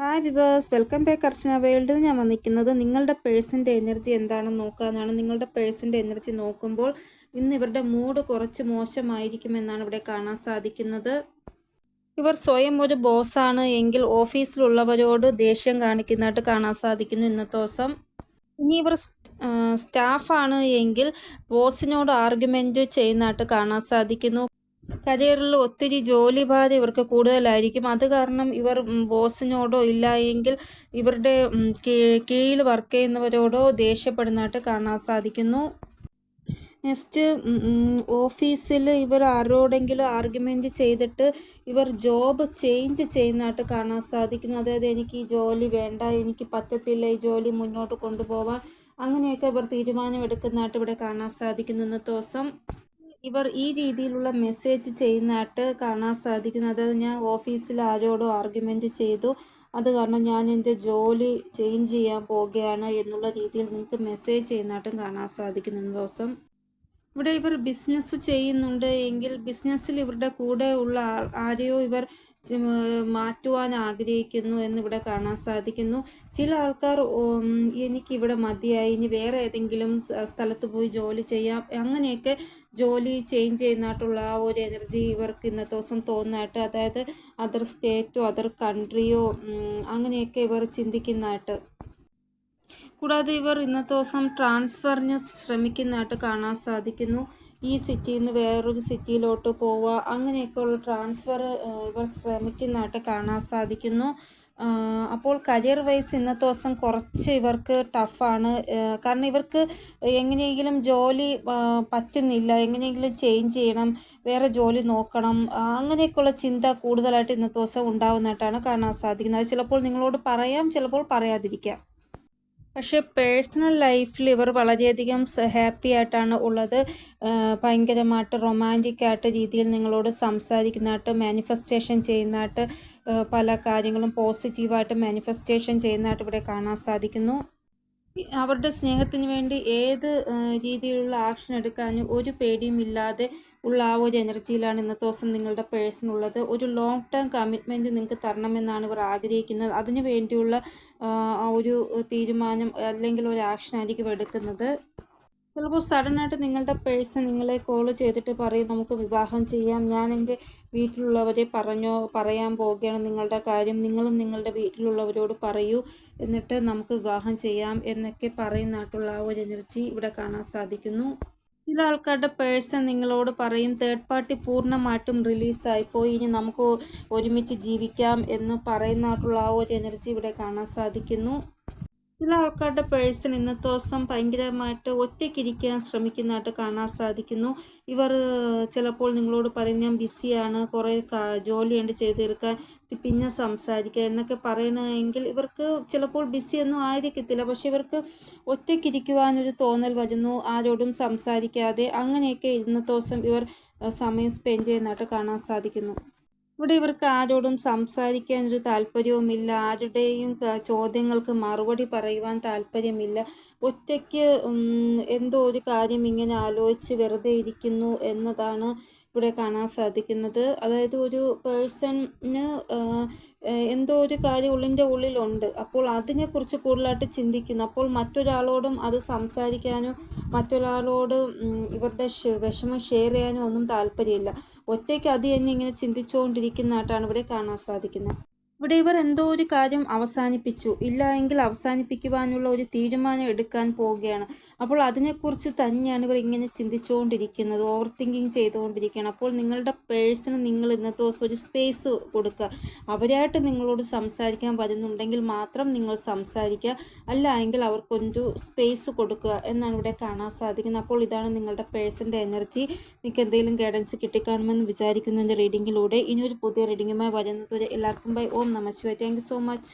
Hi viewers welcome back Archana വേൾഡിൽ ഞാൻ വന്നിരിക്കുന്നത് നിങ്ങളുടെ പേഴ്സിന്റെ എനർജി എന്താണെന്ന് നോക്കാനാണ്. നിങ്ങളുടെ പേഴ്സിന്റെ എനർജി നോക്കുമ്പോൾ ഇന്ന് ഇവരുടെ മൂഡ് കുറച്ച് മോശമായിരിക്കുമെന്നാണ് ഇവിടെ കാണാൻ സാധിക്കുന്നത്. ഇവർ സ്വയം ഒരു ബോസാണ് എങ്കിൽ ഓഫീസിലുള്ളവരോട് ദേഷ്യം കാണിക്കുന്നതായിട്ട് കാണാൻ സാധിക്കുന്നു ഇന്നത്തെ ദിവസം. ഇനി ഇവർ സ്റ്റാഫാണ് എങ്കിൽ ബോസിനോട് ആർഗ്യുമെന്റ് ചെയ്യുന്നതായിട്ട് കാണാൻ സാധിക്കുന്നു. കരിയറിൽ ഒത്തിരി ജോലി ഭാരം ഇവർക്ക് കൂടുതലായിരിക്കും. അത് കാരണം ഇവർ ബോസിനോടോ ഇല്ല എങ്കിൽ ഇവരുടെ കീഴിൽ വർക്ക് ചെയ്യുന്നവരോടോ ദേഷ്യപ്പെടുന്നതായിട്ട് കാണാൻ സാധിക്കുന്നു. നെക്സ്റ്റ് ഓഫീസിൽ ഇവർ ആരോടെങ്കിലും ആർഗ്യുമെന്റ് ചെയ്തിട്ട് ഇവർ ജോബ് ചേഞ്ച് ചെയ്യുന്നതായിട്ട് കാണാൻ സാധിക്കുന്നു. അതായത് എനിക്ക് ഈ ജോലി വേണ്ട എനിക്ക് പറ്റത്തില്ല ഈ ജോലി മുന്നോട്ട് കൊണ്ടുപോകാൻ അങ്ങനെയൊക്കെ ഇവർ തീരുമാനമെടുക്കുന്നതായിട്ട് ഇവിടെ കാണാൻ സാധിക്കുന്നു ഇന്നത്തെ ദിവസം. ഇവർ ഈ രീതിയിലുള്ള മെസ്സേജ് ചെയ്യുന്നതായിട്ട് കാണാൻ സാധിക്കുന്നു. അതായത് ഞാൻ ഓഫീസിൽ ആരോടോ ആർഗ്യുമെന്റ് ചെയ്തു. അത് കാരണം ഞാൻ എന്റെ ജോലി ചേഞ്ച് ചെയ്യാൻ പോവുകയാണ് എന്നുള്ള രീതിയിൽ നിങ്ങൾക്ക് മെസ്സേജ് ചെയ്യുന്നതായിട്ടും കാണാൻ സാധിക്കുന്നു ദിവസം. ഇവിടെ ഇവർ ബിസിനസ് ചെയ്യുന്നുണ്ട് എങ്കിൽ ബിസിനസ്സിൽ ഇവരുടെ കൂടെ ഉള്ള ആരെയോ ഇവർ മാറ്റുവാൻ ആഗ്രഹിക്കുന്നു എന്നിവിടെ കാണാൻ സാധിക്കുന്നു. ചില ആൾക്കാർ എനിക്കിവിടെ മതിയായി ഇനി വേറെ ഏതെങ്കിലും സ്ഥലത്ത് പോയി ജോലി ചെയ്യാം. അങ്ങനെയൊക്കെ ജോലി ചേഞ്ച് ചെയ്യുന്നതായിട്ടുള്ള ആ ഒരു എനർജി ഇവർക്ക് ഇന്നത്തെ ദിവസം തോന്നായിട്ട് അതായത് അതർ സ്റ്റേറ്റോ അതർ കൺട്രിയോ അങ്ങനെയൊക്കെ ഇവർ ചിന്തിക്കുന്നതായിട്ട്. കൂടാതെ ഇവർ ഇന്നത്തെ ദിവസം ട്രാൻസ്ഫറിന് ശ്രമിക്കുന്നതായിട്ട് കാണാൻ സാധിക്കുന്നു. ഈ സിറ്റിയിൽ നിന്ന് വേറൊരു സിറ്റിയിലോട്ട് പോവുക. അങ്ങനെയൊക്കെയുള്ള ട്രാൻസ്ഫർ ഇവർ ശ്രമിക്കുന്നതായിട്ട് കാണാൻ സാധിക്കുന്നു. അപ്പോൾ കരിയർ വൈസ് ഇന്നത്തെ ദിവസം കുറച്ച് ഇവർക്ക് ടഫാണ്. കാരണം ഇവർക്ക് എങ്ങനെയെങ്കിലും ജോലി പറ്റുന്നില്ല. എങ്ങനെയെങ്കിലും ചേഞ്ച് ചെയ്യണം വേറെ ജോലി നോക്കണം. അങ്ങനെയൊക്കെയുള്ള ചിന്ത കൂടുതലായിട്ട് ഇന്നത്തെ ദിവസം ഉണ്ടാകുന്നതായിട്ടാണ് കാണാൻ സാധിക്കുന്നത്. അത് ചിലപ്പോൾ നിങ്ങളോട് പറയാം ചിലപ്പോൾ പറയാതിരിക്കാം. പക്ഷേ പേഴ്സണൽ ലൈഫിൽ ഇവർ വളരെയധികം ഹാപ്പി ആയിട്ടാണ് ഉള്ളത്. ഭയങ്കരമായിട്ട് റൊമാന്റിക് ആയിട്ട് രീതിയിൽ നിങ്ങളോട് സംസാരിക്കുന്നതായിട്ട് മാനിഫെസ്റ്റേഷൻ ചെയ്യുന്നതായിട്ട് പല കാര്യങ്ങളും പോസിറ്റീവായിട്ട് മാനിഫെസ്റ്റേഷൻ ചെയ്യുന്നതായിട്ട് ഇവിടെ കാണാൻ സാധിക്കുന്നു. അവരുടെ സ്നേഹത്തിന് വേണ്ടി ഏത് രീതിയിലുള്ള ആക്ഷൻ എടുക്കാനും ഒരു പേടിയും ഇല്ലാതെ ഉള്ള ആ ഒരു എനർജിയിലാണ് ഇന്നത്തെ ദിവസം നിങ്ങളുടെ പേഴ്സൺ ഉള്ളത്. ഒരു ലോങ് ടേം കമ്മിറ്റ്മെന്റ് നിങ്ങൾക്ക് തരണമെന്നാണ് ഇവർ ആഗ്രഹിക്കുന്നത്. അതിനു വേണ്ടിയുള്ള ഒരു തീരുമാനം അല്ലെങ്കിൽ ഒരു ആക്ഷൻ ആയിരിക്കും എടുക്കുന്നത്. ചിലപ്പോൾ സഡനായിട്ട് നിങ്ങളുടെ പേഴ്സൺ നിങ്ങളെ കോൾ ചെയ്തിട്ട് പറയും നമുക്ക് വിവാഹം ചെയ്യാം. ഞാൻ എന്റെ വീട്ടിലുള്ളവരെ പറഞ്ഞോ പറയാൻ പോവുകയാണ്. നിങ്ങളുടെ കാര്യം നിങ്ങളും നിങ്ങളുടെ വീട്ടിലുള്ളവരോട് പറയൂ. എന്നിട്ട് നമുക്ക് വിവാഹം ചെയ്യാം എന്നൊക്കെ പറയുന്നതായിട്ടുള്ള ആ ഒരു എനർജി ഇവിടെ കാണാൻ സാധിക്കുന്നു. ചില ആൾക്കാരുടെ പേഴ്സൺ നിങ്ങളോട് പറയും തേർഡ് പാർട്ടി പൂർണമായിട്ടും റിലീസായി പോയി ഇനി നമുക്ക് ഒരുമിച്ച് ജീവിക്കാം എന്ന് പറയുന്നതായിട്ടുള്ള ആ ഒരു എനർജി ഇവിടെ കാണാൻ സാധിക്കുന്നു. ചില ആൾക്കാരുടെ പേഴ്സൺ ഇന്നത്തെ ദിവസം ഭയങ്കരമായിട്ട് ഒറ്റയ്ക്കിരിക്കാൻ ശ്രമിക്കുന്നതായിട്ട് കാണാൻ സാധിക്കുന്നു. ഇവർ ചിലപ്പോൾ നിങ്ങളോട് പറയും ഞാൻ ബിസിയാണ് കുറേ ജോലിയുണ്ട് ചെയ്ത് തീർക്കാൻ പിന്നെ സംസാരിക്കുക എന്നൊക്കെ പറയണമെങ്കിൽ ഇവർക്ക് ചിലപ്പോൾ ബിസിയൊന്നും ആയിരിക്കത്തില്ല. പക്ഷെ ഇവർക്ക് ഒറ്റയ്ക്കിരിക്കുവാനൊരു തോന്നൽ വരുന്നു ആരോടും സംസാരിക്കാതെ അങ്ങനെയൊക്കെ ഇന്നത്തെ ദിവസം ഇവർ സമയം സ്പെൻഡ് ചെയ്യുന്നതായിട്ട് കാണാൻ സാധിക്കുന്നു. ഇവിടെ ഇവർക്ക് ആരോടും സംസാരിക്കാൻ ഒരു താല്പര്യവുമില്ല. ആരുടെയും ചോദ്യങ്ങൾക്ക് മറുപടി പറയുവാൻ താല്പര്യമില്ല. ഒറ്റയ്ക്ക് എന്തോ ഒരു കാര്യം ഇങ്ങനെ ആലോചിച്ച് വെറുതെ ഇരിക്കുന്നു എന്നതാണ് ഇവിടെ കാണാൻ സാധിക്കുന്നത്. അതായത് ഒരു പേഴ്സണ് എന്തോ ഒരു കാര്യം ഉള്ളിന്റെ ഉള്ളിലുണ്ട്. അപ്പോൾ അതിനെക്കുറിച്ച് കൂടുതലായിട്ട് ചിന്തിക്കുന്നു. അപ്പോൾ മറ്റൊരാളോടും അത് സംസാരിക്കാനോ മറ്റൊരാളോട് ഇവരുടെ വിഷമം ഷെയർ ചെയ്യാനോ ഒന്നും താല്പര്യമില്ല. ഒറ്റയ്ക്ക് അത് തന്നെ ഇങ്ങനെ ചിന്തിച്ചുകൊണ്ടിരിക്കുന്നതായിട്ടാണ് ഇവിടെ കാണാൻ സാധിക്കുന്നത്. ഇവിടെ ഇവർ എന്തോ ഒരു കാര്യം അവസാനിപ്പിച്ചു. ഇല്ല എങ്കിൽ അവസാനിപ്പിക്കുവാനുള്ള ഒരു തീരുമാനം എടുക്കാൻ പോവുകയാണ്. അപ്പോൾ അതിനെക്കുറിച്ച് തന്നെയാണ് ഇവർ ഇങ്ങനെ ചിന്തിച്ചുകൊണ്ടിരിക്കുന്നത് ഓവർ തിങ്കിങ് ചെയ്തുകൊണ്ടിരിക്കുകയാണ്. അപ്പോൾ നിങ്ങളുടെ പേഴ്സണ് നിങ്ങൾ ഇന്നത്തെ ദിവസം ഒരു സ്പേസ് കൊടുക്കുക. അവരായിട്ട് നിങ്ങളോട് സംസാരിക്കാൻ വരുന്നുണ്ടെങ്കിൽ മാത്രം നിങ്ങൾ സംസാരിക്കുക. അല്ല എങ്കിൽ അവർക്കൊരു സ്പേസ് കൊടുക്കുക എന്നാണ് ഇവിടെ കാണാൻ സാധിക്കുന്നത്. അപ്പോൾ ഇതാണ് നിങ്ങളുടെ പേഴ്സന്റെ എനർജി നിങ്ങൾക്ക് എന്തെങ്കിലും ഗൈഡൻസ് കിട്ടിക്കാണുമെന്ന് വിചാരിക്കുന്നതിന്റെ റീഡിങ്ങിലൂടെ ഇനി ഒരു പുതിയ റീഡിങ്ങുമായി വരുന്നത് എല്ലാവർക്കും ബൈ ഓം നമ താങ്ക് യു സോ മച്ച്